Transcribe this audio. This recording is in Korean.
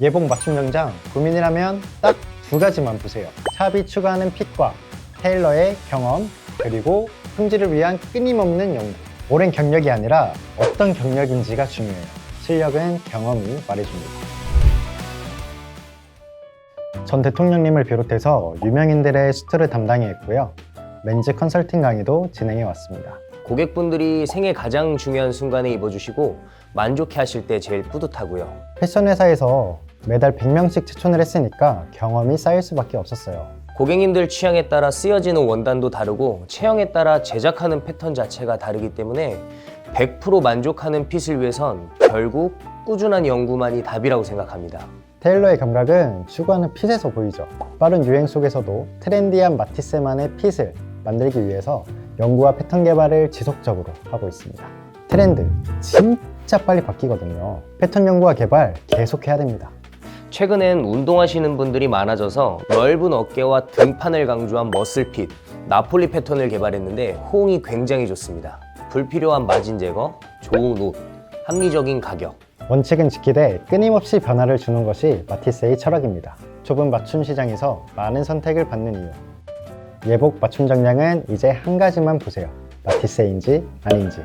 예복 맞춤 정장 고민이라면 딱 두 가지만 보세요. 샵이 추구하는 핏과 테일러의 경험 그리고 품질을 위한 끊임없는 연구. 오랜 경력이 아니라 어떤 경력인지가 중요해요. 실력은 경험이 말해줍니다. 전 대통령님을 비롯해서 유명인들의 수트를 담당했고요. 멘즈 컨설팅 강의도 진행해 왔습니다. 고객분들이 생애 가장 중요한 순간에 입어주시고 만족해 하실 때 제일 뿌듯하고요. 패션 회사에서 매달 100명씩 추천을 했으니까 경험이 쌓일 수밖에 없었어요. 고객님들 취향에 따라 쓰여지는 원단도 다르고 체형에 따라 제작하는 패턴 자체가 다르기 때문에 100% 만족하는 핏을 위해선 결국 꾸준한 연구만이 답이라고 생각합니다. 테일러의 감각은 추구하는 핏에서 보이죠. 빠른 유행 속에서도 트렌디한 마티스만의 핏을 만들기 위해서 연구와 패턴 개발을 지속적으로 하고 있습니다. 트렌드 진짜 빨리 바뀌거든요. 패턴 연구와 개발 계속해야 됩니다. 최근엔 운동하시는 분들이 많아져서 넓은 어깨와 등판을 강조한 머슬핏, 나폴리 패턴을 개발했는데 호응이 굉장히 좋습니다. 불필요한 마진 제거, 좋은 옷, 합리적인 가격. 원칙은 지키되 끊임없이 변화를 주는 것이 마티스의 철학입니다. 좁은 맞춤 시장에서 많은 선택을 받는 이유. 예복 맞춤 정량은 이제 한 가지만 보세요. 마티스인지 아닌지.